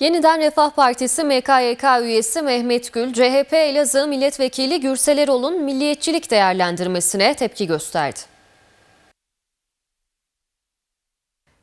Yeniden Refah Partisi MKYK üyesi Mehmet Gül, CHP Elazığ Milletvekili Gürsel Erol'un milliyetçilik değerlendirmesine tepki gösterdi.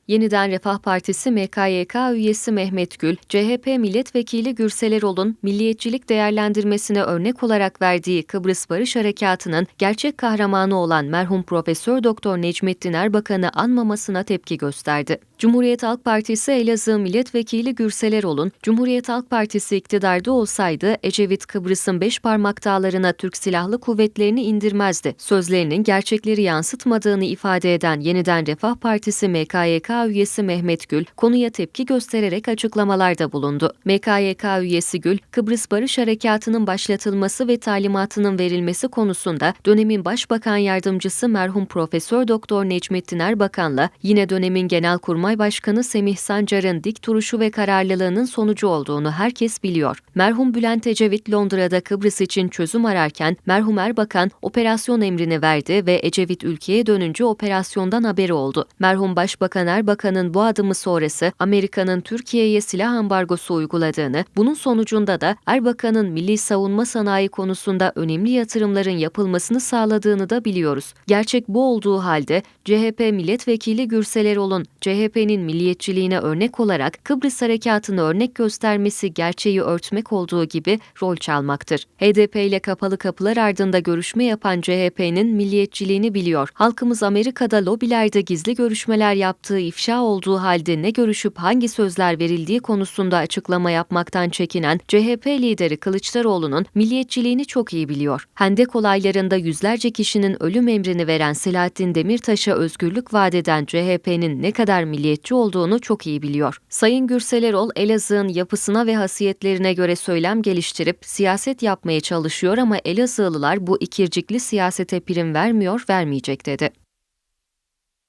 Yeniden Refah Partisi MKYK üyesi Mehmet Gül, CHP Milletvekili Gürsel Erol'un milliyetçilik değerlendirmesine örnek olarak verdiği Kıbrıs Barış Harekatı'nın gerçek kahramanı olan merhum Profesör Doktor Necmettin Erbakan'ı anmamasına tepki gösterdi. Cumhuriyet Halk Partisi Elazığ Milletvekili Gürsel Erol'un Cumhuriyet Halk Partisi iktidarda olsaydı Ecevit Kıbrıs'ın beş parmak dağlarına Türk Silahlı Kuvvetlerini indirmezdi. Sözlerinin gerçekleri yansıtmadığını ifade eden Yeniden Refah Partisi MKYK üyesi Mehmet Gül konuya tepki göstererek açıklamalarda bulundu. MKYK üyesi Gül, Kıbrıs Barış Harekatı'nın başlatılması ve talimatının verilmesi konusunda dönemin Başbakan Yardımcısı merhum Profesör Doktor Necmettin Erbakan'la yine dönemin Genelkurmay Başkanı Semih Sancar'ın dik duruşu ve kararlılığının sonucu olduğunu herkes biliyor. Merhum Bülent Ecevit Londra'da Kıbrıs için çözüm ararken merhum Erbakan operasyon emrini verdi ve Ecevit ülkeye dönünce operasyondan haberi oldu. Merhum Başbakan Erbakan'ın bu adımı sonrası Amerika'nın Türkiye'ye silah ambargosu uyguladığını, bunun sonucunda da Erbakan'ın milli savunma sanayi konusunda önemli yatırımların yapılmasını sağladığını da biliyoruz. Gerçek bu olduğu halde CHP milletvekili Gürsel Erol'un CHP'nin milliyetçiliğine örnek olarak Kıbrıs Harekatı'nı örnek göstermesi gerçeği örtmek olduğu gibi rol çalmaktır. HDP ile kapalı kapılar ardında görüşme yapan CHP'nin milliyetçiliğini biliyor. Halkımız Amerika'da lobilerde gizli görüşmeler yaptığı ifşa olduğu halde ne görüşüp hangi sözler verildiği konusunda açıklama yapmaktan çekinen CHP lideri Kılıçdaroğlu'nun milliyetçiliğini çok iyi biliyor. Hendek olaylarında yüzlerce kişinin ölüm emrini veren Selahattin Demirtaş'a özgürlük vaat eden CHP'nin ne kadar milliyetçi olduğunu çok iyi biliyor. Sayın Gürsel Erol, Elazığ'ın yapısına ve hasiyetlerine göre söylem geliştirip siyaset yapmaya çalışıyor ama Elazığlılar bu ikircikli siyasete prim vermiyor, vermeyecek dedi.